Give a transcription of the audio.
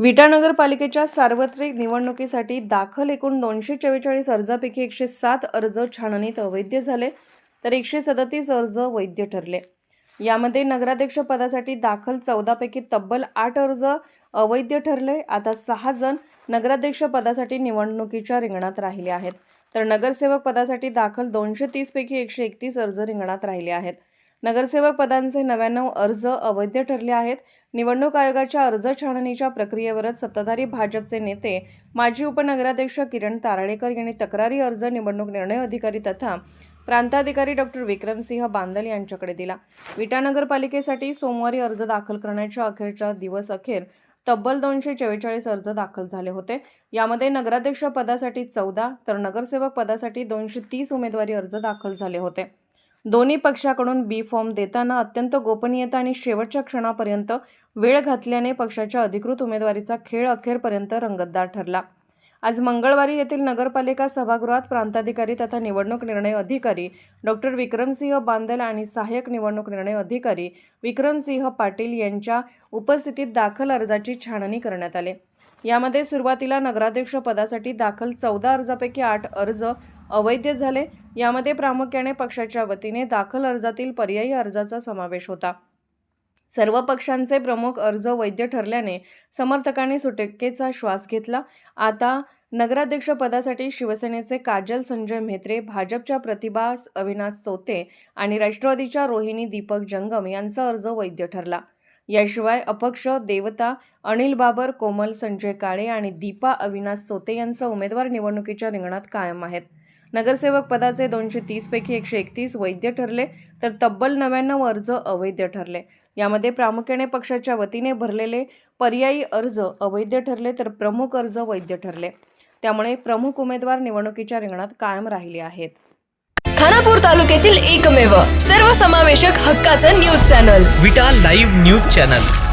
विटा नगरपालिकेच्या सार्वत्रिक निवडणुकीसाठी दाखल एकूण दोनशे चव्वेचाळीस अर्जापैकी एकशे सात अर्ज छाननीत अवैध झाले तर एकशे सदतीस अर्ज वैध ठरले. यामध्ये नगराध्यक्ष पदासाठी दाखल चौदापैकी तब्बल आठ अर्ज अवैध ठरले. आता सहा जण नगराध्यक्ष पदासाठी निवडणुकीच्या रिंगणात राहिले आहेत. तर नगरसेवक पदासाठी दाखल दोनशे तीसपैकी एकशे एकतीस अर्ज रिंगणात राहिले आहेत. नगरसेवक पदांचे नव्याण्णव अर्ज अवैध ठरले आहेत. निवडणूक आयोगाच्या अर्ज छाननीच्या प्रक्रियेवरच सत्ताधारी भाजपचे नेते माजी उपनगराध्यक्ष किरण तारळेकर यांनी तक्रारी अर्ज निवडणूक निर्णय अधिकारी तथा प्रांताधिकारी डॉक्टर विक्रमसिंह बांदल यांच्याकडे दिला. विटा नगरपालिकेसाठी सोमवारी अर्ज दाखल करण्याच्या अखेरच्या दिवस अखेर तब्बल दोनशे चव्वेचाळीस अर्ज दाखल झाले होते. यामध्ये नगराध्यक्ष पदासाठी चौदा तर नगरसेवक पदासाठी दोनशे तीस उमेदवारी अर्ज दाखल झाले होते. दोन्ही पक्षाकडून बी फॉर्म देताना अत्यंत गोपनीयता आणि शेवटच्या क्षणापर्यंत वेळ घातल्याने पक्षाच्या अधिकृत उमेदवारीचा खेळ अखेरपर्यंत रंगतदार ठरला. आज मंगळवारी येथील नगरपालिका सभागृहात प्रांताधिकारी तथा निवडणूक निर्णय अधिकारी डॉक्टर विक्रमसिंह बांदल आणि सहाय्यक निवडणूक निर्णय अधिकारी विक्रमसिंह पाटील यांच्या उपस्थितीत दाखल अर्जाची छाननी करण्यात आली. यामध्ये सुरुवातीला नगराध्यक्ष पदासाठी दाखल चौदा अर्जापैकी आठ अर्ज अवैध झाले. यामध्ये प्रामुख्याने पक्षाच्या वतीने दाखल अर्जातील पर्यायी अर्जाचा समावेश होता. सर्व पक्षांचे प्रमुख अर्ज वैध ठरल्याने समर्थकांनी सुटकेचा श्वास घेतला. आता नगराध्यक्ष पदासाठी शिवसेनेचे काजल संजय म्हेत्रे भाजपच्या प्रतिभा अविनाश चोते आणि राष्ट्रवादीच्या रोहिणी दीपक जंगम यांचा अर्ज वैध ठरला. याशिवाय अपक्ष देवता अनिल बाबर कोमल संजय काळे आणि दीपा अविनाश सोते यांचा उमेदवार निवडणुकीच्या रिंगणात कायम आहेत. नगरसेवक पदाचे दोनशे तीसपैकी एकशे एकतीस वैध ठरले तर तब्बल नव्याण्णव अर्ज अवैध ठरले. यामध्ये प्रामुख्याने पक्षाच्या वतीने भरलेले पर्यायी अर्ज अवैध ठरले तर प्रमुख अर्ज वैध ठरले. त्यामुळे प्रमुख उमेदवार निवडणुकीच्या रिंगणात कायम राहिले आहेत. खानापूर तालुक्यातील एकमेव सर्वसमावेशक हक्काचं news channel. Vita live news channel.